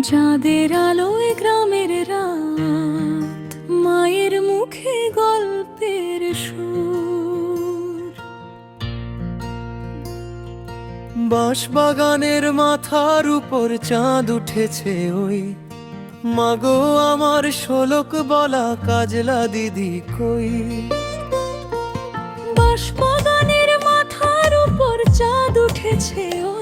যাদের আলোয় গ্রামের রাত মায়ের মুখে গল্পের সুর। বাঁশবাগানের মাথার উপর চাঁদ উঠেছে ওই। মাগো আমার শোলক বলা কাজলা দিদি কই? বাঁশবাগানের মাথার উপর চাঁদ উঠেছে ওই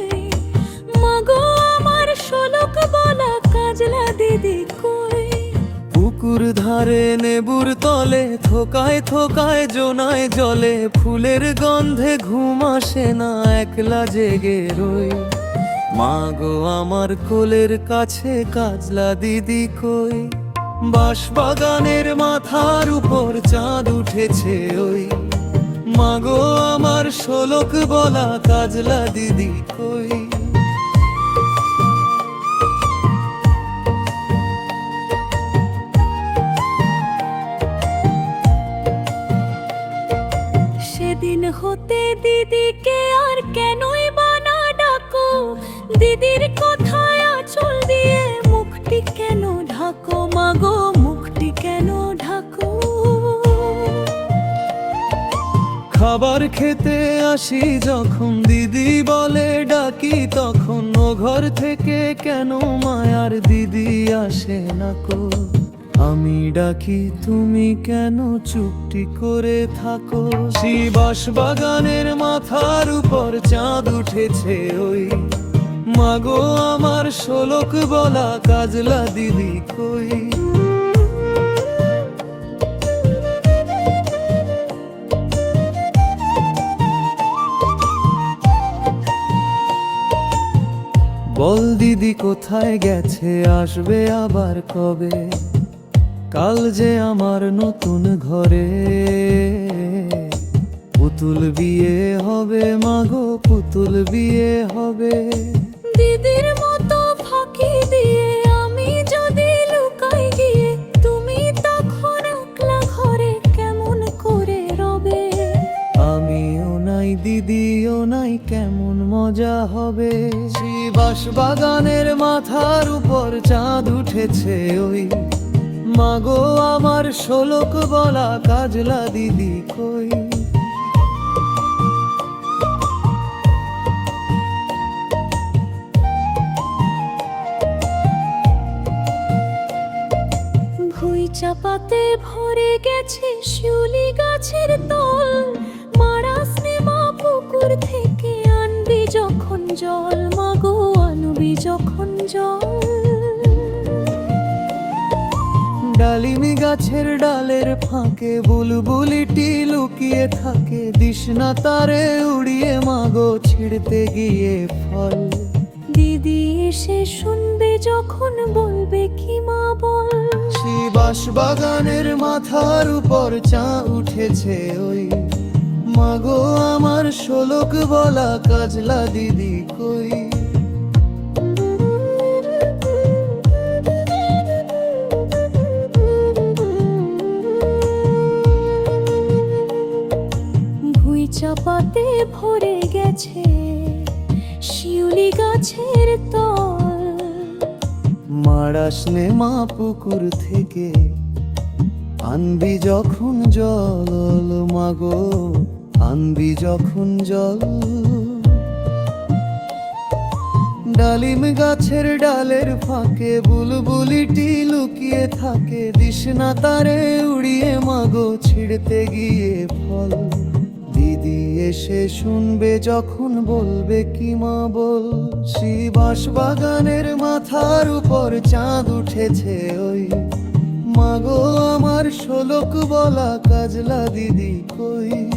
পুকুর ধারে নেবুর তলে, থোকায় থোকায় জোনায় জলে, ফুলের গন্ধে ঘুম আসে না, একলা জেগে রই। মা গো আমার কোলের কাছে কাজলা দিদি কই? বাঁশবাগানের মাথার উপর চাঁদ উঠেছে ওই। মাগো আমার শোলক বলা কাজলা দিদি কই? হতে দিদিকে আর কেনই বানা ডাকো? দিদির কথায় আঁচল দিয়ে মুখটি কেন ঢাকো? মাগো, মুখটি কেন ঢাকো? খাবার খেতে আসি যখন দিদি বলে ডাকি, তখন ও ঘর থেকে কেন মায়ার দিদি আসে না কো? আমি ডাকি, তুমি কেন চুপটি করে থাকো? শিবাস বাগানের মাথার উপর চাঁদ উঠেছে ওই। মাগো, আমার শোলক বলা কাজলা দিদি কই? বল দিদি, কোথায় গেছে? আসবে আবার কবে? কাল যে আমার নতুন ঘরে পুতুল বিয়ে হবে মাগো পুতুল বিয়ে হবে। দিদির মতো ফাঁকি দিয়ে আমি যদি লুকাই গিয়ে তুমি তখন একলা ঘরে কেমন করে রবে? আমিও নাই দিদিও নাই কেমন মজা হবে? শ্রীবাস বাগানের মাথার উপর চাঁদ উঠেছে ওই মাগো, আমার শোলক বলা কাজলা দিদি কই? ভুই চাপাতে ভরে গেছে শিউলি গাছের তল। মারা স্নেমা পুকুর থেকে আনবি যখন জল, মাগো, আনবি যখন জল। ডালিমি গাছের ডালের ফাঁকে বুলবুলিটি লুকিয়ে থাকে। দিশনা তারে উড়িয়ে মাগো ছিড়তে গিয়ে ফল। দিদি এসে শুনবে যখন বলবে কি মা বল। শিবাস বাগানের মাথার উপর চা উঠেছে ওই। মাগো আমার শোলক বলা কাজলা দিদি কই? চাপাতে ভরে গেছে শিউলি গাছের তল। মারাস নে মা পুকুর থেকে, আনবি যখন জল মাগো আনবি যখন জল। ডালিম গাছের ডালের ফাঁকে বুলবুলিটি লুকিয়ে থাকে, দিস না তারে উড়িয়ে মাগো ছিড়তে গিয়ে ফল। দিদি এসে শুনবে, যখন বলবে, কি মা বল? শিবাস বাগানের মাথার উপর চাঁদ উঠেছে ওই। মাগো আমার শোলক বলা কাজলা দিদি কই?